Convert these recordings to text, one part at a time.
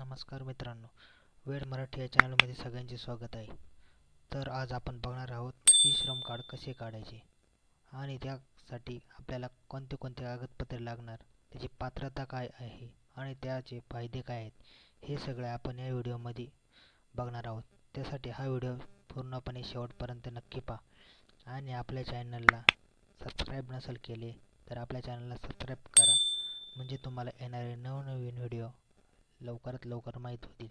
नमस्कार मित्रांनो वेळ मराठी या चॅनलमध्ये सगळ्यांचे स्वागत आहे. तर आज आपण बघणार आहोत ई श्रम कार्ड कसे काढायचे आणि त्यासाठी आपल्याला कोणते कोणते कागदपत्रे लागणार त्याची पात्रता काय आहे आणि त्याचे फायदे काय आहेत हे सगळे आपण या व्हिडिओमध्ये बघणार आहोत. त्यासाठी हा व्हिडिओ पूर्णपणे शेवटपर्यंत नक्की पहा. आणि आपल्या चॅनलला सबस्क्राईब नसेल केले तर आपल्या चॅनलला सबस्क्राईब करा. म्हणजे तुम्हाला येणारे नवनवीन व्हिडिओ लवकरात लवकर माहीत होतील.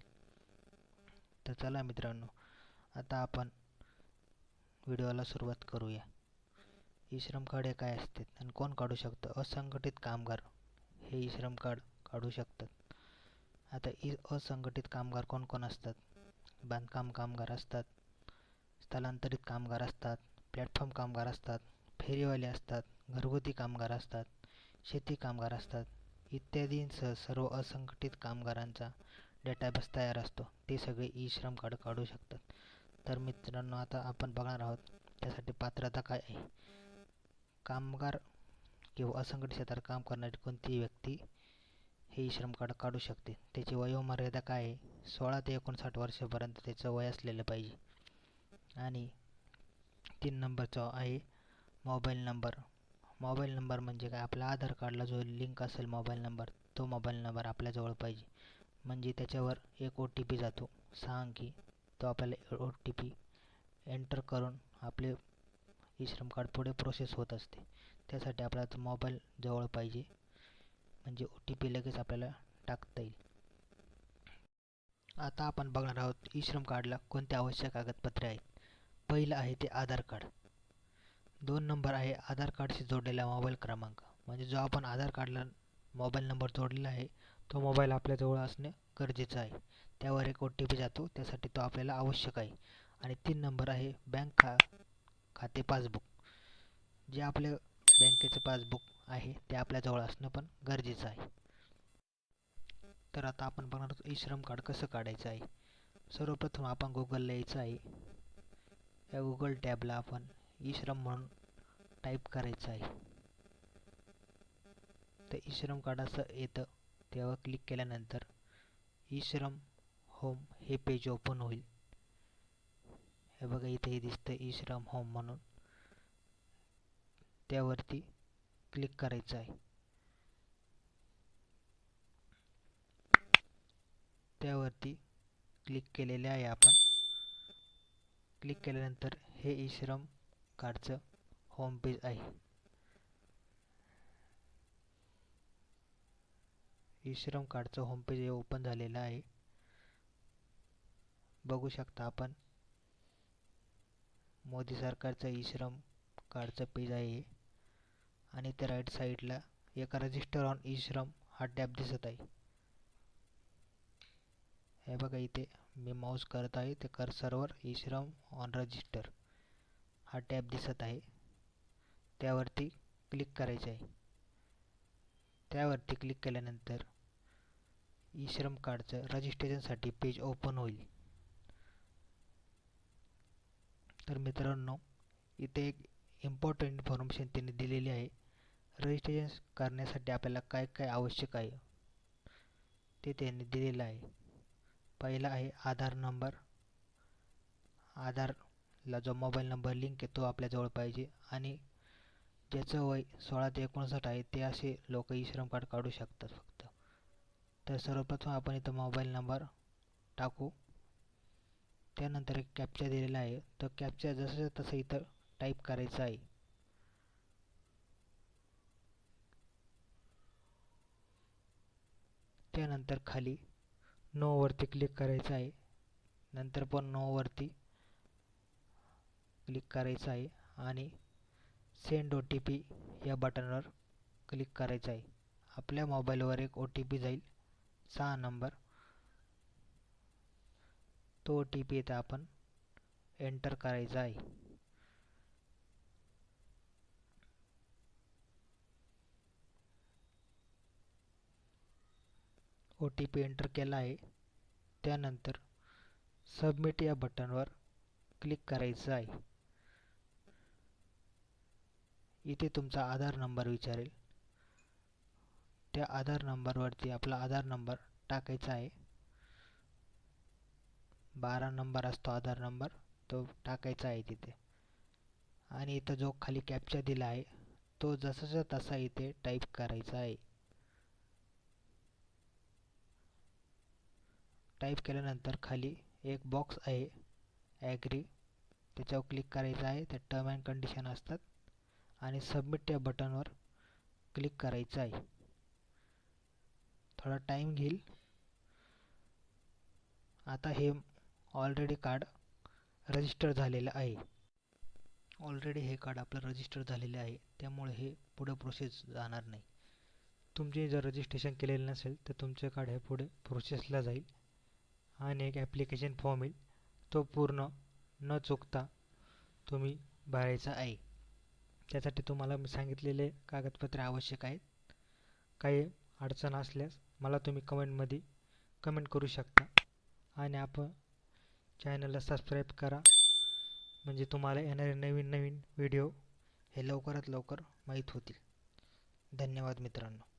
तर चला मित्रांनो आता आपण व्हिडिओला सुरुवात करूया. ई श्रम कार्ड हे काय असते आणि कोण काढू शकतं? असंघटित कामगार हे ई श्रम कार्ड काढू शकतात. आता ई असंघटित कामगार कोण कोण असतात? बांधकाम कामगार असतात स्थलांतरित कामगार असतात प्लॅटफॉर्म कामगार असतात फेरीवाले असतात घरगुती कामगार असतात शेती कामगार असतात इत्यादींसह सर्व असंघटित कामगारांचा डेटाबेस तयार असतो. ते सगळे ई श्रम कार्ड काढू शकतात. तर मित्रांनो आता आपण बघणार आहोत त्यासाठी पात्रता काय आहे? कामगार किंवा असंघटित क्षेत्रात काम करणारी कोणतीही व्यक्ती हे ई श्रम कार्ड काढू शकते. त्याची वयोमर्यादा काय आहे? सोळा ते एकोणसाठ वर्षापर्यंत त्याचं वय असलेलं पाहिजे. आणि तीन नंबरचा आहे मोबाईल नंबर. मोबाईल नंबर म्हणजे काय? आपल्या आधार कार्डला जो लिंक असेल मोबाईल नंबर तो मोबाईल नंबर आपल्याजवळ पाहिजे. म्हणजे त्याच्यावर एक ओ टी पी जातो. सहा अंकी तो आपल्याला ओ टी पी एंटर करून आपले ई श्रम कार्ड पुढे प्रोसेस होत असते. त्यासाठी आपला तो मोबाईल जवळ पाहिजे. म्हणजे ओ टी पी लगेच आपल्याला टाकता येईल. आता आपण बघणार आहोत ई श्रम कार्डला कोणते आवश्यक कागदपत्रे आहेत. पहिलं आहे ते आधार कार्ड. दोन नंबर आहे आधार कार्डशी जोडलेला मोबाईल क्रमांक. म्हणजे जो आपण आधार कार्डला मोबाईल नंबर जोडलेला आहे तो मोबाईल आपल्याजवळ असणे गरजेचं आहे. त्यावर एक ओ टी पी जातो त्यासाठी तो आपल्याला आवश्यक आहे. आणि तीन नंबर आहे बँक खा खाते पासबुक. जे आपले बँकेचं पासबुक आहे ते आपल्याजवळ असणं पण गरजेचं आहे. तर आता आपण बघणार आहोत ई श्रम कार्ड कसं काढायचं आहे? सर्वप्रथम आपण गुगलला यायचं आहे. या गुगल टॅबला आपण ई श्रम म्हणून टाईप करायचं आहे. तर ई श्रम कार्ड असं येतं तेव्हा क्लिक केल्यानंतर ई श्रम होम हे पेज ओपन होईल. हे बघा इथे हे दिसतं ईश्रम होम म्हणून. त्यावरती क्लिक करायचं आहे. त्यावरती क्लिक केलेले आहे आपण. क्लिक केल्यानंतर हे ईश्रम श्रम कार्डचं होम पेज आहे. ई श्रम कार्डचं होम पेज हे ओपन झालेलं आहे. बघू शकता आपण. मोदी सरकारचं ई श्रम कार्डचं पेज आहे. आणि त्या राईट साईडला एका रजिस्टर ऑन ई श्रम हा टॅब दिसत आहे. हे बघा इथे मी माऊस करत आहे. ते कर्सरवर ई श्रम ऑन रजिस्टर हा टॅब दिसत आहे. त्यावरती क्लिक करायचे आहे. त्यावरती क्लिक केल्यानंतर ई श्रम कार्डचं रजिस्ट्रेशनसाठी पेज ओपन होईल. तर मित्रांनो इथे एक इम्पॉर्टंट इन्फॉर्मेशन त्यांनी दिलेली आहे. रजिस्ट्रेशन करण्यासाठी आपल्याला काय काय आवश्यक आहे? ते त्यांनी दिलेलं आहे. पहिला आहे आधार नंबर. आधार ला जो मोबाईल नंबर लिंक आहे तो आपल्याजवळ पाहिजे आणि ज्याचं वय सोळा ते एकोणसाठ आहे ते असे लोक ई श्रम कार्ड काढू शकतात फक्त. तर सर्वप्रथम आपण इथं मोबाईल नंबर टाकू. त्यानंतर एक कॅप्चा दिलेला आहे. तो कॅप्चा जसं तसं इथं टाईप करायचं आहे. त्यानंतर खाली नोवरती क्लिक करायचं आहे. नंतर पण नोवरती क्लिक करायचं आहे आणि सेंड ओ टी पी या बटनवर क्लिक करायचं आहे. आपल्या मोबाईलवर एक ओ टी पी जाईल. सहा नंबर तो ओ टी पी इथं आपण एंटर करायचा आहे. ओ टी पी एंटर केला आहे. त्यानंतर सबमिट या बटनवर क्लिक करायचं आहे. इथे तुमचा आधार नंबर विचारेल. त्या आधार नंबरवरती आपला आधार नंबर टाकायचा आहे. बारा नंबर असतो आधार नंबर तो टाकायचा आहे तिथे. आणि इथं जो खाली कॅप्चा दिला आहे तो जसाचा तसा इथे टाईप करायचा आहे. टाईप केल्यानंतर खाली एक बॉक्स आहे ॲग्री त्याच्यावर क्लिक करायचं आहे त्या टर्म अँड कंडिशन असतात. आणि सबमिट या बटनवर क्लिक करायचं आहे. थोडा टाईम घेईल. आता हे ऑलरेडी कार्ड रजिस्टर झालेलं आहे. ऑलरेडी हे कार्ड आपलं रजिस्टर झालेले आहे. त्यामुळे हे पुढे प्रोसेस जाणार नाही. तुमचे जर रजिस्ट्रेशन केलेलं नसेल तर तुमचे कार्ड हे पुढे प्रोसेसला जाईल. आणि एक ॲप्लिकेशन फॉर्म येईल. तो पूर्ण न चुकता तुम्ही भरायचा आहे. त्यासाठी तुम्हाला मी सांगितलेले कागदपत्रे आवश्यक आहेत. काही अडचण असल्यास मला तुम्ही कमेंटमध्ये कमेंट करू शकता. आणि आपण चॅनलला सबस्क्राईब करा. म्हणजे तुम्हाला येणारे नवीन नवीन व्हिडिओ हे लवकरात लवकर माहीत होतील. धन्यवाद मित्रांनो.